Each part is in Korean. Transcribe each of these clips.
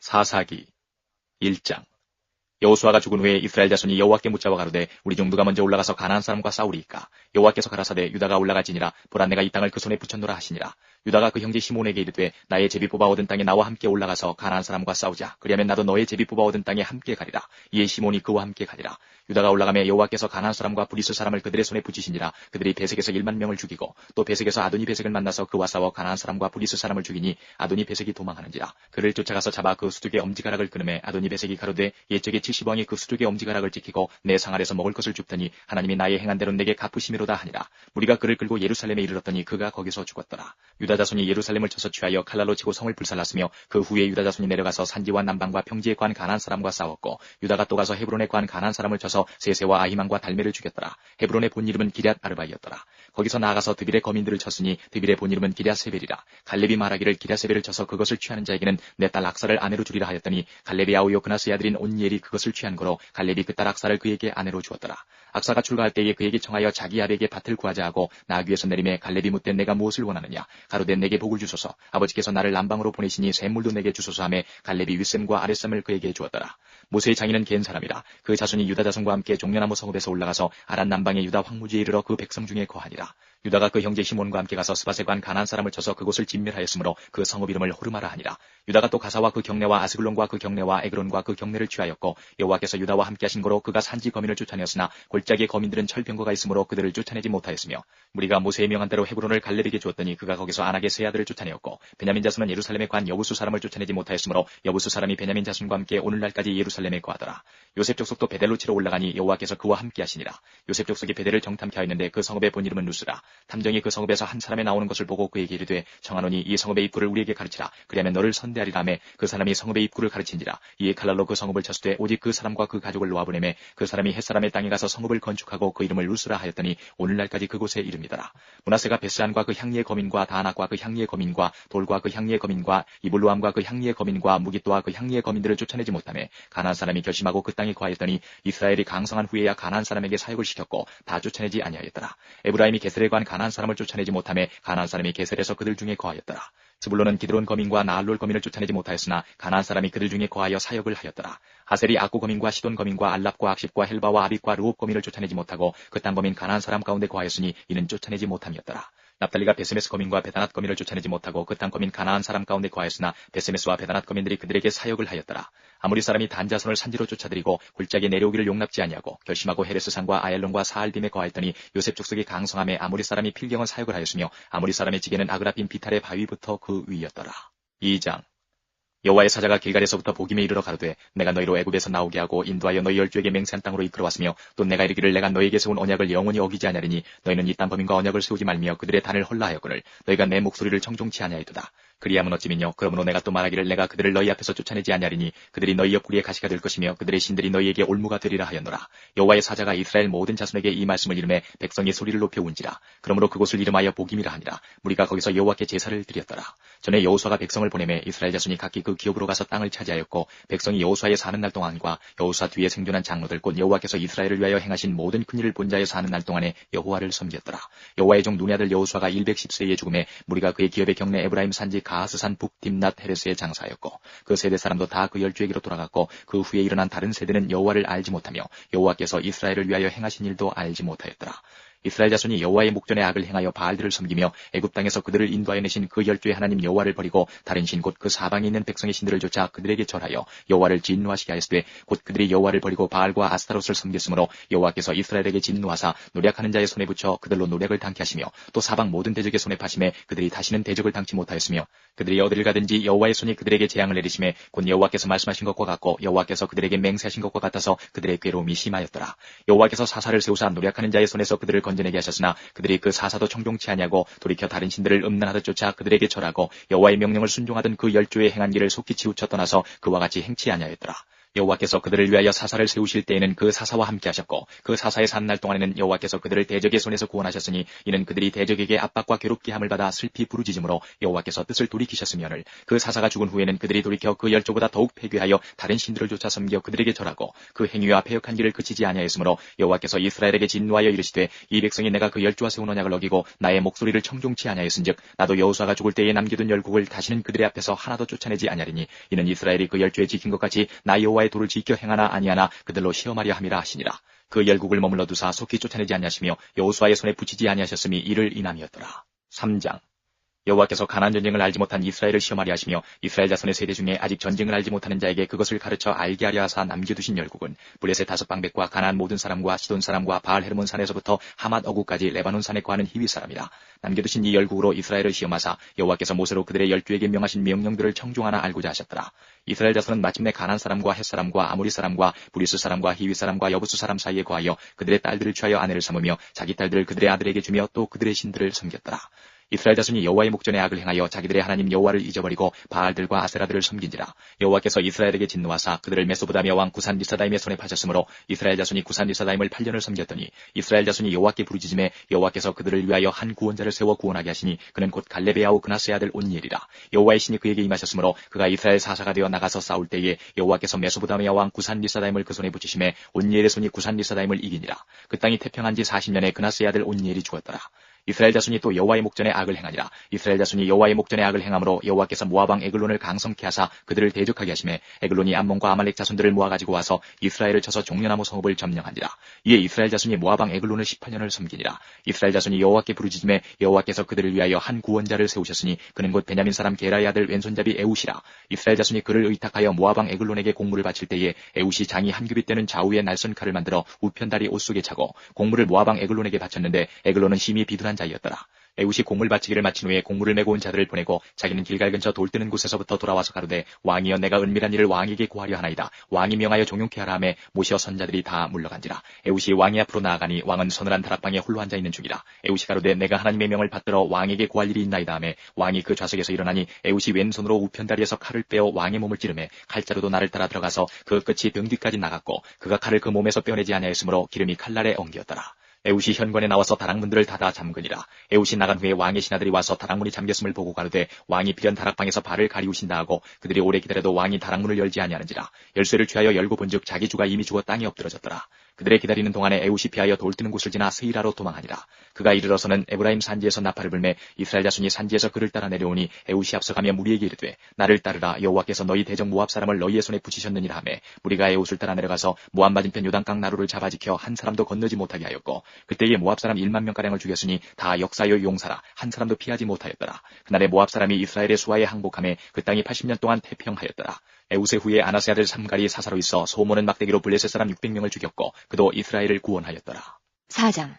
사사기 1장. 여호수아가 죽은 후에 이스라엘 자손이 여호와께 묻자와 가로되 우리 중 누가 먼저 올라가서 가나안 사람과 싸우리이까? 여호와께서 가라사대 유다가 올라가지니라. 보라 내가 이 땅을 그 손에 붙였노라 하시니라 유다가 그 형제 시몬에게 이르되 나의 제비 뽑아 얻은 땅에 나와 함께 올라가서 가나안 사람과 싸우자. 그리하면 나도 너의 제비 뽑아 얻은 땅에 함께 가리라. 이에 시몬이 그와 함께 가리라. 유다가 올라가며 여호와께서 가나안 사람과 브리스 사람을 그들의 손에 붙이시니라. 그들이 베색에서 1만 명을 죽이고 또 베색에서 아도니 베색을 만나서 그와 싸워 가나안 사람과 브리스 사람을 죽이니 아도니 베색이 도망하는지라. 그를 쫓아가서 잡아 그 수족의 엄지가락을 끊음에 아도니 베색이 가로되 옛적에 70왕이 그 수족의 엄지가락을 지키고 내 상알에서 먹을 것을 줍더니 하나님이 나의 행한 대로 내게 갚으심이로다 하니라. 무리가 그를 끌고 예루살렘에 이르렀더니 그가 거기서 죽었더라. 유다 자손이 예루살렘을 쳐서 취하여 칼날로 치고 성을 불살랐으며 그 후에 유다 자손이 내려가서 산지와 남방과 평지에 관 가나안 사람과 싸웠고 유다가 또 가서 헤브론에 관 가나안 사람을 쳐서 세세와 아히만과 달메를 죽였더라. 헤브론의 본 이름은 기럇 아르바이었더라. 거기서 나아가서 드빌의 거민들을 쳤으니 드빌의 본 이름은 기럇 세벨이라. 갈렙이 말하기를 기럇 세벨을 쳐서 그것을 취하는 자에게는 내 딸 악사를 아내로 주리라 하였더니 갈렙이 아우요 그나스의 아들인 온니엘이 그것을 취한 거로 갈렙이 그 딸 악사를 그에게 아내로 주었더라 악사가 출가할 때에 그에게 청하여 자기 아들에게 밭을 구하자 하고 나귀에서 내림에 갈렙이 묻되 내가 무엇을 원하느냐? 가로되 내게 복을 주소서. 아버지께서 나를 남방으로 보내시니 샘물도 내게 주소서 하매 갈렙이 윗샘과 아랫샘을 그에게 주었더라. 모세의 장인은 겐 사람이라. 그 자손이 유다 자손과 함께 종려나무 성읍에서 올라가서 아란 남방의 유다 황무지에 이르러 그 백성 중에 거하니라 유다가 그 형제 시몬과 함께 가서 스바세 관 가난 사람을 쳐서 그곳을 진멸하였으므로 그 성읍 이름을 호르마라 하니라. 유다가 또 가사와 그 경내와 아스글론과 그 경내와 에그론과 그 경내를 취하였고 여호와께서 유다와 함께 하신 거로 그가 산지 거민을 쫓아내었으나 골짜기의 거민들은 철병거가 있으므로 그들을 쫓아내지 못하였으며 우리가 모세의 명한 대로 헤브론을 갈렙에게 주었더니 그가 거기서 안악의 세 아들을 쫓아내었고 베냐민 자손은 예루살렘에 관 여부수 사람을 쫓아내지 못하였으므로 여부수 사람이 베냐민 자손과 함께 오늘날까지 예루살렘에 거하더라. 요셉 족속도 베델로 치러 올라가니 여호와께서 그와 함께 하시니라. 요셉 족속이 베델을 정탐케 하였는데 그 성읍의 본 이름은 루스라. 탐정이 그 성읍에서 한 사람이 나오는 것을 보고 그에게 이르되 청하노니 이 성읍의 입구를 우리에게 가르치라. 그리하면 너를 선대하리라매 그 사람이 성읍의 입구를 가르친지라. 이에 칼날로 그 성읍을 쳤으되 오직 그 사람과 그 가족을 놓아보내매 그 사람이 햇사람의 땅에 가서 성읍을 건축하고 그 이름을 루스라 하였더니 오늘날까지 그곳에 이름이더라. 문하세가 베스안과 그 향리의 거민과 다낙과 그 향리의 거민과 돌과 그 향리의 거민과 이블루암과 그 향리의 거민과 무기또와 그 향리의 거민들을 쫓아내지 못하며 가난 사람이 결심하고 그 땅에 거하였더니 이스라엘이 강성한 후에야 가난 사람에게 사역을 시켰고 다 쫓아내지 아니하였더라. 에브라임이 게셀에 관 가난 사람을 쫓아내지 못하며 가난 사람이 게셀에서 그들 중에 거하였더라. 스불론은 기드론 거민과 나알롤 거민을 쫓아내지 못하였으나 가나안 사람이 그들 중에 거하여 사역을 하였더라. 하셀이 악구 거민과 시돈 거민과 알랍과 악십과 헬바와 아빅과 르옵 거민을 쫓아내지 못하고 그 땅 거민 가나안 사람 가운데 거하였으니 이는 쫓아내지 못함이었더라. 납달리가 베세메스 거민과 베다낫 거민을 쫓아내지 못하고 그 땅 거민 가나안 사람 가운데 거하였으나 베세메스와 베다낫 거민들이 그들에게 사역을 하였더라. 아무리 사람이 단자손을 산지로 쫓아들이고 골짜기에 내려오기를 용납지 아니하고 결심하고 헤레스 산과 아엘론과 사알빔에 거하였더니 요셉 족속이 강성함에 아무리 사람이 필경은 사역을 하였으며 아무리 사람의 지게는 아그라핀 비탈의 바위부터 그 위였더라. 2장 여호와의 사자가 길갈에서부터 복임에 이르러 가로되 내가 너희로 애굽에서 나오게 하고 인도하여 너희 열주에게 맹세한 땅으로 이끌어왔으며 또 내가 이르기를 내가 너희에게 세운 언약을 영원히 어기지 아니하리니 너희는 이 땅 범인과 언약을 세우지 말며 그들의 단을 헐라하였거늘 너희가 내 목소리를 청종치 아니하였도다 그리하면 어찌미뇨? 그러므로 내가 또 말하기를 내가 그들을 너희 앞에서 쫓아내지 아니하리니 그들이 너희 옆구리에 가시가 될 것이며 그들의 신들이 너희에게 올무가 되리라 하였노라. 여호와의 사자가 이스라엘 모든 자손에게 이 말씀을 이름해 백성이 소리를 높여 운지라. 그러므로 그곳을 이름하여 복임이라 하니라. 우리가 거기서 여호와께 제사를 드렸더라. 전에 여호수아가 백성을 보내매 이스라엘 자손이 각기 그 기업으로 가서 땅을 차지하였고 백성이 여호수아에 사는 날 동안과 여호수아 뒤에 생존한 장로들 곧 여호와께서 이스라엘을 위하여 행하신 모든 큰 일을 본 자에 사는 날 동안에 여호와를 섬겼더라. 여호와의 종 아들 여호수아가 110세에 죽음에 무리가 그의 기업의 경내 에브라임 산지 가하스산 북딥낫 헤레스에 장사하였고 그 세대 사람도 다 그 열주에게로 돌아갔고 그 후에 일어난 다른 세대는 여호와를 알지 못하며 여호와께서 이스라엘을 위하여 행하신 일도 알지 못하였더라. 이스라엘 자손이 여호와의 목전에 악을 행하여 바알들을 섬기며 애굽 땅에서 그들을 인도하여 내신 그 열주의 하나님 여호와를 버리고 다른 신 곧 그 사방에 있는 백성의 신들을 쫓아 그들에게 절하여 여호와를 진노하시게 하였으되 곧 그들이 여호와를 버리고 바알과 아스타롯을 섬겼으므로 여호와께서 이스라엘에게 진노하사 노력하는 자의 손에 붙여 그들로 노력을 당케 하시며 또 사방 모든 대적의 손에 파심에 그들이 다시는 대적을 당치 못하였으며 그들이 어디를 가든지 여호와의 손이 그들에게 재앙을 내리심에 곧 여호와께서 말씀하신 것과 같고 여호와께서 그들에게 맹세하신 것과 같아서 그들의 괴로움이 심하였더라 여호와께서 사사를 세우사 노력하는 자의 손에서 그들을 건져내게 하셨으나 그들이 그 사사도 청종치 아니하고 돌이켜 다른 신들을 음란하듯 쫓아 그들에게 절하고 여호와의 명령을 순종하던 그 열조의 행한 길을 속히 치우쳐 떠나서 그와 같이 행치 아니하였더라. 여호와께서 그들을 위하여 사사를 세우실 때에는 그 사사와 함께 하셨고 그 사사의 산날 동안에는 여호와께서 그들을 대적의 손에서 구원하셨으니 이는 그들이 대적에게 압박과 괴롭게 함을 받아 슬피 부르짖음으로 여호와께서 뜻을 돌이키셨으며를. 그 사사가 죽은 후에는 그들이 돌이켜 그 열조보다 더욱 폐괴하여 다른 신들을 쫓아 섬겨 그들에게 절하고 그 행위와 패역한 길을 그치지 아니하였으므로 여호와께서 이스라엘에게 진노하여 이르시되 이 백성이 내가 그 열조와 세운 언약을 어기고 나의 목소리를 청종치 아니하였은즉 나도 여호수아가 죽을 때에 남겨둔 열국을 다시는 그들의 앞에서 하나도 쫓아내지 아니하리니 이는 이스라엘이 그 열조에 지킨 것 같이 나 여호와 의 도를 지켜 행하나 아니하나 그들로 시험하려 함이라 하시니라. 그 열국을 머물러 두사 속히 쫓아내지 아니하시며 여호수아의 손에 붙이지 아니하셨음이 이를 인함이었더라. 3장 여호와께서 가난 전쟁을 알지 못한 이스라엘을 시험하려 하시며 이스라엘 자손의 세대 중에 아직 전쟁을 알지 못하는 자에게 그것을 가르쳐 알게 하려 하사 남겨두신 열국은 블레셋 다섯 방백과 가난 모든 사람과 시돈 사람과 바알 헤르몬 산에서부터 하맛 어구까지 레바논 산에 거하는 히위 사람이라. 남겨두신 이 열국으로 이스라엘을 시험하사 여호와께서 모세로 그들의 열주에게 명하신 명령들을 청종하나 알고자 하셨더라. 이스라엘 자손은 마침내 가난 사람과 햇 사람과 아모리 사람과 브리스 사람과 히위 사람과 여부수 사람 사이에 거하여 그들의 딸들을 취하여 아내를 삼으며 자기 딸들을 그들의 아들에게 주며 또 그들의 신들을 섬겼더라 이스라엘 자손이 여호와의 목전에 악을 행하여 자기들의 하나님 여호와를 잊어버리고 바알들과 아세라들을 섬긴지라. 여호와께서 이스라엘에게 진노하사 그들을 메소보다미아 왕 구산 리사다임의 손에 파셨으므로 이스라엘 자손이 구산 리사다임을 8년을 섬겼더니 이스라엘 자손이 여호와께 부르짖음에 여호와께서 그들을 위하여 한 구원자를 세워 구원하게 하시니 그는 곧 갈레베아오 그나스의 아들 온니엘이라. 여호와의 신이 그에게 임하셨으므로 그가 이스라엘 사사가 되어 나가서 싸울 때에 여호와께서 메소보다미아 왕 구산 리사다임을 그 손에 붙이심에 온니엘의 손이 구산 리사다임을 이기니라. 그 땅이 태평한 지 40년에 그나스의 아들 온니엘이 죽었더라 이스라엘 자손이 또 여호와의 목전에 악을 행하니라. 이스라엘 자손이 여호와의 목전에 악을 행함으로 여호와께서 모아방 에글론을 강성케 하사 그들을 대적하게 하심에 에글론이 암몬과 아말렉 자손들을 모아 가지고 와서 이스라엘을 쳐서 종려나무 성읍을 점령하니라. 이에 이스라엘 자손이 모아방 에글론을 18년을 섬기니라. 이스라엘 자손이 여호와께 부르짖음에 여호와께서 그들을 위하여 한 구원자를 세우셨으니 그는 곧 베냐민 사람 게라의 아들 왼손잡이 에우시라. 이스라엘 자손이 그를 의탁하여 모아방 에글론에게 공물을 바칠 때에 에우시 장이 한 규빗 되는 좌우의 날선 칼을 만들어 우편 다리 옷 속에 차고 공물을 모아방 에글론에게 바쳤는데 에글론은 심히 비둔한 한 자이었더라. 에웃이 공물 바치기를 마친 후에 공물을 메고 온 자들을 보내고 자기는 길갈 근처 돌 뜨는 곳에서부터 돌아와서 가로되 왕이여 내가 은밀한 일을 왕에게 구하려 하나이다. 왕이 명하여 종용케 하라 하매 모시어 선자들이 다 물러간지라. 에웃이 왕이 앞으로 나아가니 왕은 서늘한 다락방에 홀로 앉아 있는 중이라. 에웃이 가로되 내가 하나님의 명을 받들어 왕에게 구할 일이 있나이다 하매 왕이 그 좌석에서 일어나니 에웃이 왼손으로 우편다리에서 칼을 빼어 왕의 몸을 찌르매 칼자루도 나를 따라 들어가서 그 끝이 등 뒤까지 나갔고 그가 칼을 그 몸에서 빼내지 아니하였으므로 기름이 칼날에 엉겼더라. 에웃이 현관에 나와서 다락문들을 닫아 잠그니라. 에웃이 나간 후에 왕의 신하들이 와서 다락문이 잠겼음을 보고 가로되 왕이 비련 다락방에서 발을 가리우신다 하고 그들이 오래 기다려도 왕이 다락문을 열지 아니하는지라. 열쇠를 취하여 열고 본즉 자기 주가 이미 죽어 땅에 엎드러졌더라. 그들의 기다리는 동안에 에웃이 피하여 돌 뜨는 곳을 지나 스이라로 도망하니라. 그가 이르러서는 에브라임 산지에서 나팔을 불매 이스라엘 자손이 산지에서 그를 따라 내려오니 에웃이 앞서가며 무리에게 이르되 나를 따르라 여호와께서 너희 대적 모압 사람을 너희의 손에 붙이셨느니라 하매 무리가 에웃을 따라 내려가서 모압 맞은편 요단강 나루를 잡아 지켜 한 사람도 건너지 못하게 하였고 그때에 모압 사람 1만 명 가량을 죽였으니 다 역사여 용사라 한 사람도 피하지 못하였더라. 그날에 모압 사람이 이스라엘의 수하에 항복함에 그 땅이 80년 동안 태평하였더라. 에우세 후에 아나스 아들 삼갈이 사사로 있어 소모는 막대기로 블레셋 사람 600명을 죽였고 그도 이스라엘을 구원하였더라. 4장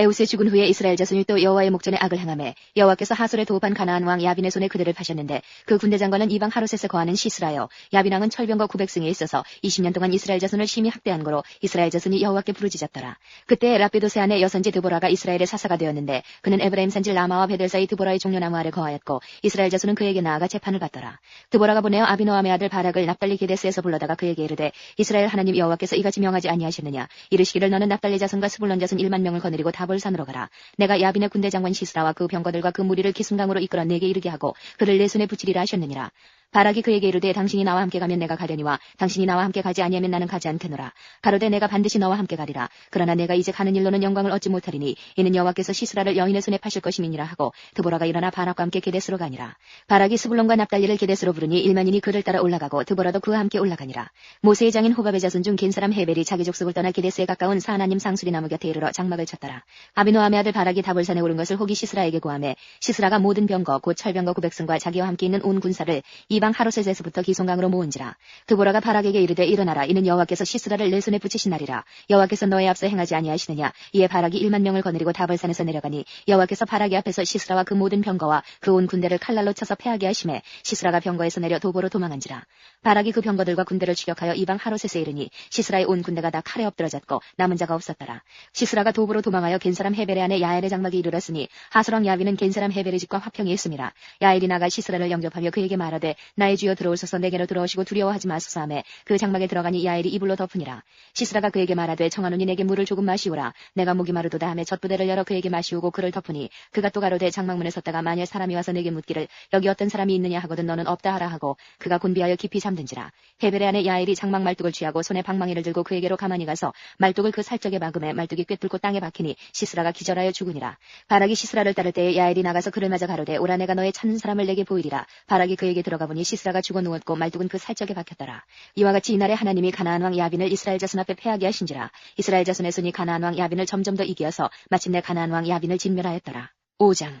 에우스 죽은 후에 이스라엘 자손이 또 여호와의 목전에 악을 행하매 여호와께서 하솔에 도읍한 가나안 왕 야빈의 손에 그들을 파셨는데 그 군대 장관은 이방 하롯에서 거하는 시스라요 야빈 왕은 철병과 900승에 있어서 20년 동안 이스라엘 자손을 심히 학대한 거로 이스라엘 자손이 여호와께 부르짖었더라. 그때 라피도세 안에 여선지 드보라가 이스라엘의 사사가 되었는데 그는 에브라임 산지 라마와 베델 사이 드보라의 종려나무 아래 거하였고 이스라엘 자손은 그에게 나아가 재판을 받더라. 드보라가 보내어 아비노함의 아들 바락을 납달리 게데스에서 불러다가 그에게 이르되 이스라엘 하나님 여호와께서 이같이 명하지 아니하셨느냐? 이르시기를 너는 납달리 자손과 스불론 자손 1만 명을 거느리고 다 다볼산으로 가라. 내가 야빈의 군대 장관 시스라와 그 병거들과 그 무리를 기순강으로 이끌어 내게 이르게 하고 그를 내 손에 붙이리라 하셨느니라. 바락이 그에게 이르되 당신이 나와 함께 가면 내가 가려니와 당신이 나와 함께 가지 아니하면 나는 가지 않겠노라. 가로되 내가 반드시 너와 함께 가리라. 그러나 내가 이제 가는 일로는 영광을 얻지 못하리니 이는 여호와께서 시스라를 여인의 손에 파실 것임이니라 하고 드보라가 일어나 바락과 함께 게데스로 가니라. 바락이 스불론과 납달리를 게데스로 부르니 일만인이 그를 따라 올라가고 드보라도 그와 함께 올라가니라. 모세의 장인 호밥의 자손 중 긴 사람 헤벨이 자기 족속을 떠나 게데스에 가까운 사하나님 상수리 나무 곁에 이르러 장막을 쳤더라. 아비노함의 아들 바락이 다볼산에 오른 것을 호기 시스라에게 구하매 시스라가 모든 병거 곧 철병거 900승과 자기와 함께 있는 온 군사를 이방 하로셋에서부터 기송강으로 모은지라 그 보라가 바락에게 이르되 일어나라. 이는 여호와께서 시스라를 내 손에 붙이신 날이라. 여호와께서 너의 앞서 행하지 아니하시느냐? 이에 바락이 1만 명을 거느리고 다벌산에서 내려가니 여호와께서 바락이 앞에서 시스라와 그 모든 병거와 그 온 군대를 칼날로 쳐서 패하게 하심에 시스라가 병거에서 내려 도보로 도망한지라. 바락이 그 병거들과 군대를 추격하여 이방 하로셋에 이르니 시스라의 온 군대가 다 칼에 엎드러졌고 남은 자가 없었더라. 시스라가 도보로 도망하여 겐사람 헤벨의 안에 야엘의 장막이 이르렀으니 하스랑 야비는 겐사람 헤벨의 집과 화평이 있습니다 야엘이 나가 시스라를 영접하며 그에게 말하되 나의 주여 들어오소서. 내게로 들어오시고 두려워하지 마소서 하매 그 장막에 들어가니 야엘이 이불로 덮으니라. 시스라가 그에게 말하되 청하노니 내게 물을 조금 마시오라. 내가 목이 마르도다 하매 젖부대를 열어 그에게 마시우고 그를 덮으니 그가 또 가로되 장막문에 섰다가 만일 사람이 와서 내게 묻기를 여기 어떤 사람이 있느냐 하거든 너는 없다 하라 하고 그가 곤비하여 깊이 잠든지라. 헤벨의 아내 야엘이 장막 말뚝을 취하고 손에 방망이를 들고 그에게로 가만히 가서 말뚝을 그 살적에 막음에 말뚝이 꿰뚫고 땅에 박히니 시스라가 기절하여 죽으니라. 바락이 시스라를 따를 때에 야엘이 나가서 그를 맞아 가로되 오라 내가 너의 찾는 사람을 내게 보이리라. 바락이 그에게 들어가 보니 시스라가 죽어 누웠고 말뚝은 그 살적에 박혔더라. 이와 같이 이날에 하나님이 가나안 왕 야빈을 이스라엘 자손 앞에 패하게 하신지라 이스라엘 자손의 손이 가나안 왕 야빈을 점점 더 이기어서 마침내 가나안 왕 야빈을 진멸하였더라. 5장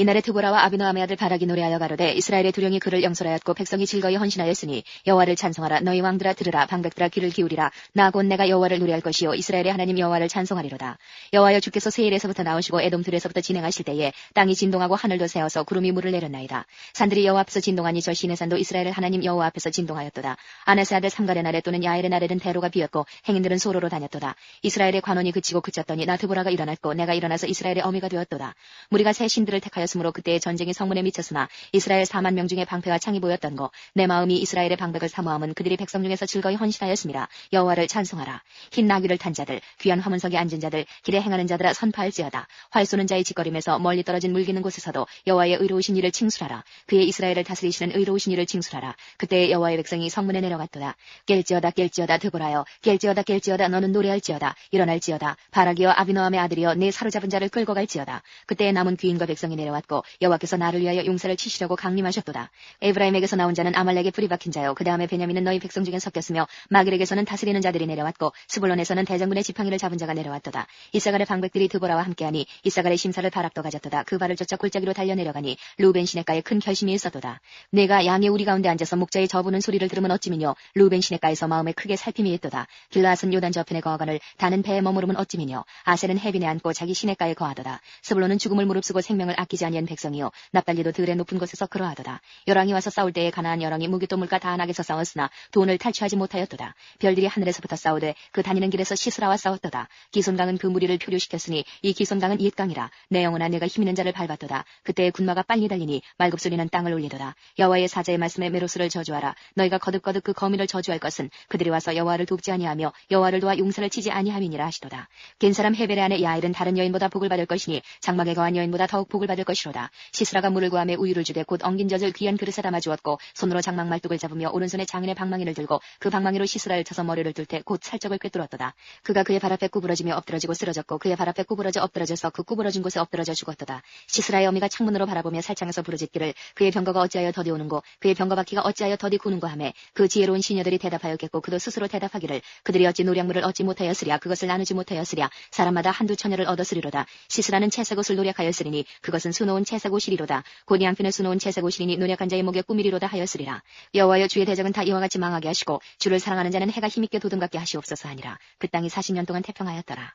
이날에 드보라와 아비노함의 아들 바락이 노래하여 가로되 이스라엘의 두령이 그를 영설하였고 백성이 즐거이 헌신하였으니 여호와를 찬송하라. 너희 왕들아 들으라. 방백들아 귀를 기울이라. 나 곧 내가 여호와를 노래할 것이요. 이스라엘의 하나님 여호와를 찬송하리로다. 여호와여 주께서 세일에서부터 나오시고 에돔 들에서부터 진행하실 때에 땅이 진동하고 하늘도 새어서 구름이 물을 내렸나이다. 산들이 여호와 앞에서 진동하니 저 시내산도 이스라엘의 하나님 여호와 앞에서 진동하였도다. 아나스 아들 삼갈의 날에 또는 야엘의 날에는 대로가 비었고 행인들은 소로로 다녔도다. 이스라엘의 관원이 그치고 그쳤더니 나 드보라가 일어났고 내가 일어나서 이스라엘의 어미가 되었도다. 무리가 새 신들을 택하 였으므로 그때의 전쟁이 성문에 미쳤으나 이스라엘 4만 명 중에 방패와 창이 보였던 거 내 마음이 이스라엘의 방백을 사모함은 그들이 백성 중에서 즐거이 헌신하였습니다. 여호와를 찬송하라. 흰 나귀를 탄 자들 귀한 화문석에 앉은 자들 길에 행하는 자들아 선파할지어다. 활 쏘는 자의 짓거림에서 멀리 떨어진 물기는 곳에서도 여호와의 의로우신 이를 칭술하라. 그의 이스라엘을 다스리시는 의로우신 이를 칭술하라. 그때 여호와의 백성이 성문에 내려갔도다. 깰지어다 깰지어다 드보라여 깰지어다 깰지어다 너는 노래할지어다 일어날지어다 바라기여 아비노함의 아들이여 내 사로잡은 자를 끌고 갈지어다. 그때 남은 귀인과 백성이 내려 왔고 여호와께서 나를 위하여 용사를 치시려고 강림하셨도다. 에브라임에게서 나온 자는 아말렉에 불이 박힌 자요. 그 다음에 베냐민은 너희 백성 중에 섞였으며 마길에게서는 다스리는 자들이 내려왔고 스불론에서는 대장군의 지팡이를 잡은 자가 내려왔도다. 이사갈의 방백들이 드보라와 함께하니 이사갈의 심사를 바락도 가졌도다. 그 발을 쫓아 골짜기로 달려 내려가니 루벤 시내가에 큰 결심이 있었도다. 내가 양의 우리 가운데 앉아서 목자의 저부는 소리를 들으면 어찌미뇨 루벤 시내가에서 마음에 크게 살핌이 있도다. 길라앗은 요단 저편에 거하거늘 다는 배에 머무르면 어찌미뇨 아셀은 해빈에 앉고 자기 시내가에 거하도다. 스불론은 죽음을 무릅쓰고 생명을 아끼지 아니한 백성이요 납달리도 들의 높은 곳에서 그러하도다. 열왕이 와서 싸울 때에 가나안 열왕이 무기도 물과 다한악에서 싸웠으나 돈을 탈취하지 못하였도다. 별들이 하늘에서부터 싸우되 그 다니는 길에서 시스라와 싸웠도다. 기손강은 그 무리를 표류시켰으니 이 기손강은 옛강이라. 내 영혼아 내가 힘있는 자를 밟았도다. 그때의 군마가 빨리 달리니 말급소리는 땅을 울리도다. 여호와의 사자의 말씀에 메로스를 저주하라. 너희가 거듭거듭 그 거미를 저주할 것은 그들이 와서 여호와를 돕지 아니하며 여호와를 도와 용사를 치지 아니함이니라 하시도다. 겐 사람 헤벨의 아내 야엘은 다른 여인보다 복을 받을 것이니 장막에 거한 여인보다 더욱 복을 받을 것이로다. 시스라가 물을 구함에 우유를 주되 곧 엉긴 젖을 귀한 그릇에 담아 주었고 손으로 장막 말뚝을 잡으며 오른손에 장인의 방망이를 들고 그 방망이로 시스라를 쳐서 머리를 뚫 때 곧 살적을 꿰뚫었도다. 그가 그의 발 앞에 구부러지며 엎드러지고 쓰러졌고 그의 발 앞에 구부러져 엎드러져서 그 구부러진 곳에 엎드러져 죽었도다. 시스라의 어미가 창문으로 바라보며 살창에서 부르짖기를 그의 병거가 어찌하여 더디 오는고 그의 병거 바퀴가 어찌하여 더디 구는고 하매 그 지혜로운 시녀들이 대답하였겠고 그도 스스로 대답하기를 그들이 어찌 노량물을 얻지 못하였으랴 그것을 나누지 못하였으랴 사람마다 한두 처녀를 얻었으리로다. 시스라는 채색 옷을 노력하였으리니 그것은 수놓은 채색 옷이리로다. 곧 양편에 수놓은 옷이니 노력한 자의 목에 꾸미리로다 하였으리라. 여호와여 주의 대적은 다 이와 같이 망하게 하시고 주를 사랑하는 자는 해가 힘있게 도둠 같게 하시옵소서 하니라. 그 땅이 40년 동안 태평하였더라.